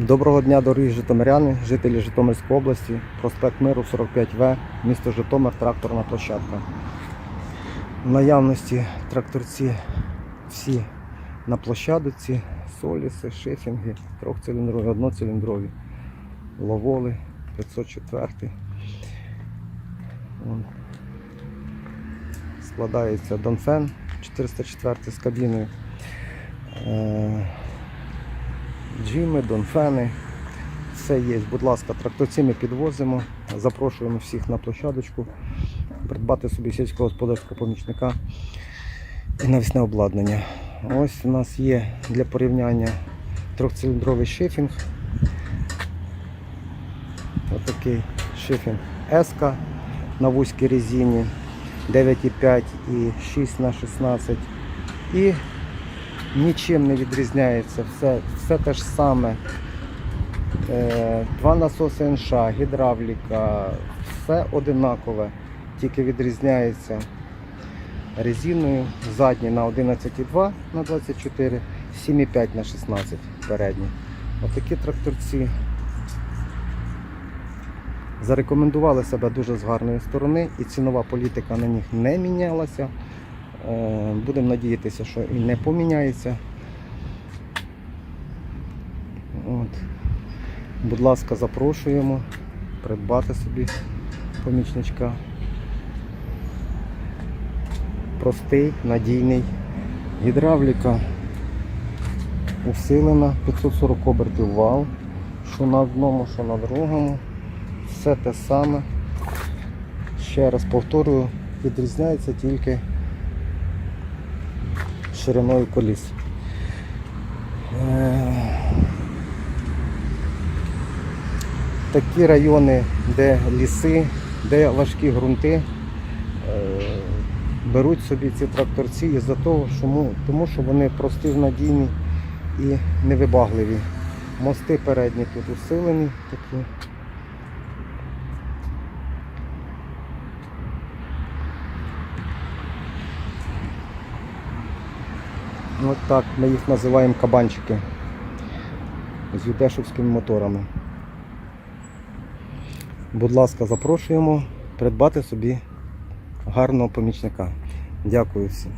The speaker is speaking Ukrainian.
Доброго дня, дорогі житомиряни, жителі Житомирської області, проспект Миру 45В, місто Житомир, тракторна площадка. В наявності тракторці всі на площадці, соліси, шифінги, трьохциліндрові, одноциліндрові, ловоли 504. Вон. Складається Донфен 404 з кабіною. Джими, донфени. Все є. Будь ласка, тракторці ми підвозимо. Запрошуємо всіх на площадочку, придбати собі сільськогосподарського помічника і навісне обладнання. Ось у нас є для порівняння трьохциліндровий шифінг. Отакий шифінг S на вузькій резині 9,5 і 6 на 16 І нічим не відрізняється, все, все те ж саме. Е, Два насоси НШ, гідравліка, все одинакове, тільки відрізняється резиною задні на 11,2 на 24, 7,5 на 16 передні. Отакі тракторці зарекомендували себе дуже з гарної сторони і цінова політика на них не мінялася. Е, Будемо надіятися, що і не поміняється. От. Будь ласка, запрошуємо придбати собі помічничка. Простий, надійний. Гідравліка усилена, 540 обертів вал, що на одному, що на другому. Все те саме. Ще раз повторюю, відрізняється тільки шириною коліс. Е, Такі райони, де ліси, де важкі ґрунти, е, беруть собі ці тракторці із-за того, тому що вони прості, надійні і невибагливі. Мости передні тут усилені такі. От так ми їх називаємо кабанчики з юдешівськими моторами. Будь ласка, запрошуємо придбати собі гарного помічника. Дякую всім.